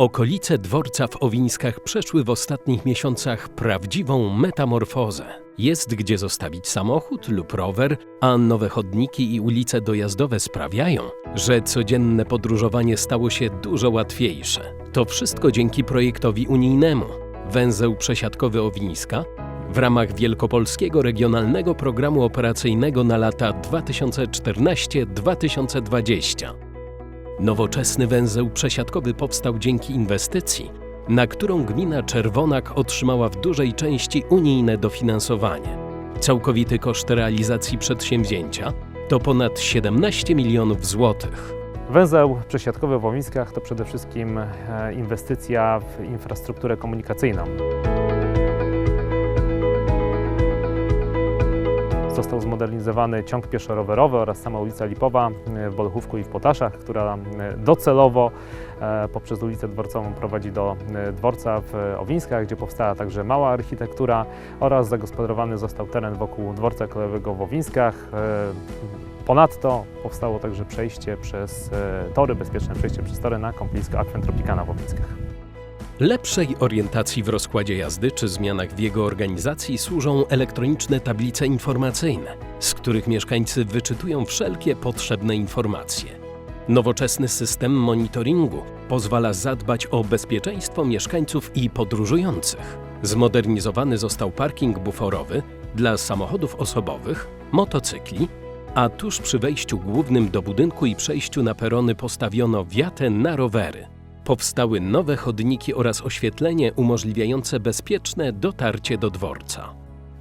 Okolice dworca w Owińskach przeszły w ostatnich miesiącach prawdziwą metamorfozę. Jest gdzie zostawić samochód lub rower, a nowe chodniki i ulice dojazdowe sprawiają, że codzienne podróżowanie stało się dużo łatwiejsze. To wszystko dzięki projektowi unijnemu. Węzeł przesiadkowy Owińska w ramach Wielkopolskiego Regionalnego Programu Operacyjnego na lata 2014-2020. Nowoczesny węzeł przesiadkowy powstał dzięki inwestycji, na którą gmina Czerwonak otrzymała w dużej części unijne dofinansowanie. Całkowity koszt realizacji przedsięwzięcia to ponad 17 milionów złotych. Węzeł przesiadkowy w Łomińskach to przede wszystkim e, inwestycja w infrastrukturę komunikacyjną. Został zmodernizowany ciąg pieszo-rowerowy oraz sama ulica Lipowa e, w Bolechówku i w Potaszach, która e, docelowo e, poprzez ulicę dworcową prowadzi do dworca w Owińskach, gdzie powstała także mała architektura oraz zagospodarowany został teren wokół dworca kolejowego w Owińskach. Ponadto powstało także przejście przez tory, bezpieczne przejście przez tory na kąpielisko Aquen Tropicana w Owińskach. Lepszej orientacji w rozkładzie jazdy czy zmianach w jego organizacji służą elektroniczne tablice informacyjne, z których mieszkańcy wyczytują wszelkie potrzebne informacje. Nowoczesny system monitoringu pozwala zadbać o bezpieczeństwo mieszkańców i podróżujących. Zmodernizowany został parking buforowy dla samochodów osobowych, motocykli, a tuż przy wejściu głównym do budynku i przejściu na perony postawiono wiatę na rowery. Powstały nowe chodniki oraz oświetlenie umożliwiające bezpieczne dotarcie do dworca.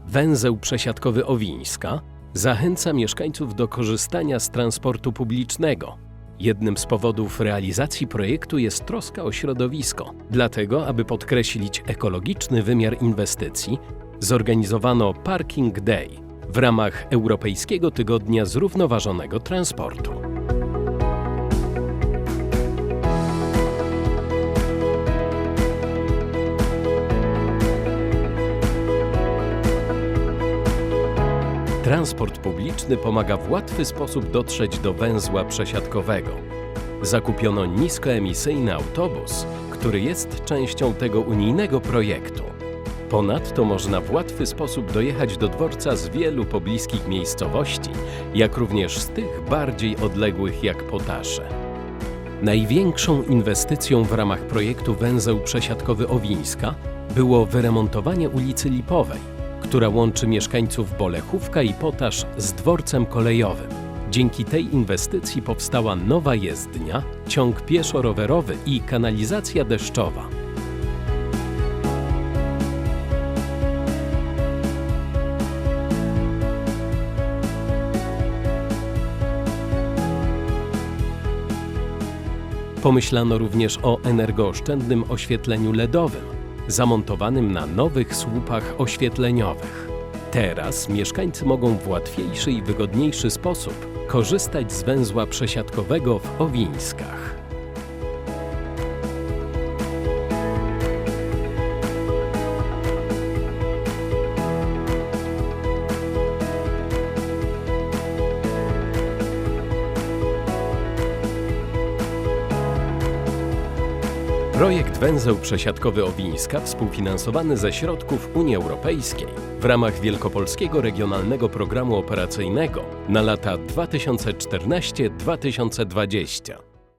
Węzeł przesiadkowy Owińska zachęca mieszkańców do korzystania z transportu publicznego. Jednym z powodów realizacji projektu jest troska o środowisko. Dlatego, aby podkreślić ekologiczny wymiar inwestycji, zorganizowano Parking Day w ramach Europejskiego Tygodnia Zrównoważonego Transportu. Transport publiczny pomaga w łatwy sposób dotrzeć do węzła przesiadkowego. Zakupiono niskoemisyjny autobus, który jest częścią tego unijnego projektu. Ponadto można w łatwy sposób dojechać do dworca z wielu pobliskich miejscowości, jak również z tych bardziej odległych jak Potasze. Największą inwestycją w ramach projektu Węzeł Przesiadkowy Owińska było wyremontowanie ulicy Lipowej, która łączy mieszkańców Bolechówka i Potasz z dworcem kolejowym. Dzięki tej inwestycji powstała nowa jezdnia, ciąg pieszo-rowerowy i kanalizacja deszczowa. Pomyślano również o energooszczędnym oświetleniu LEDowym, zamontowanym na nowych słupach oświetleniowych. Teraz mieszkańcy mogą w łatwiejszy i wygodniejszy sposób korzystać z węzła przesiadkowego w Owińskach. Projekt Węzeł Przesiadkowy Owińska współfinansowany ze środków Unii Europejskiej w ramach Wielkopolskiego Regionalnego Programu Operacyjnego na lata 2014-2020.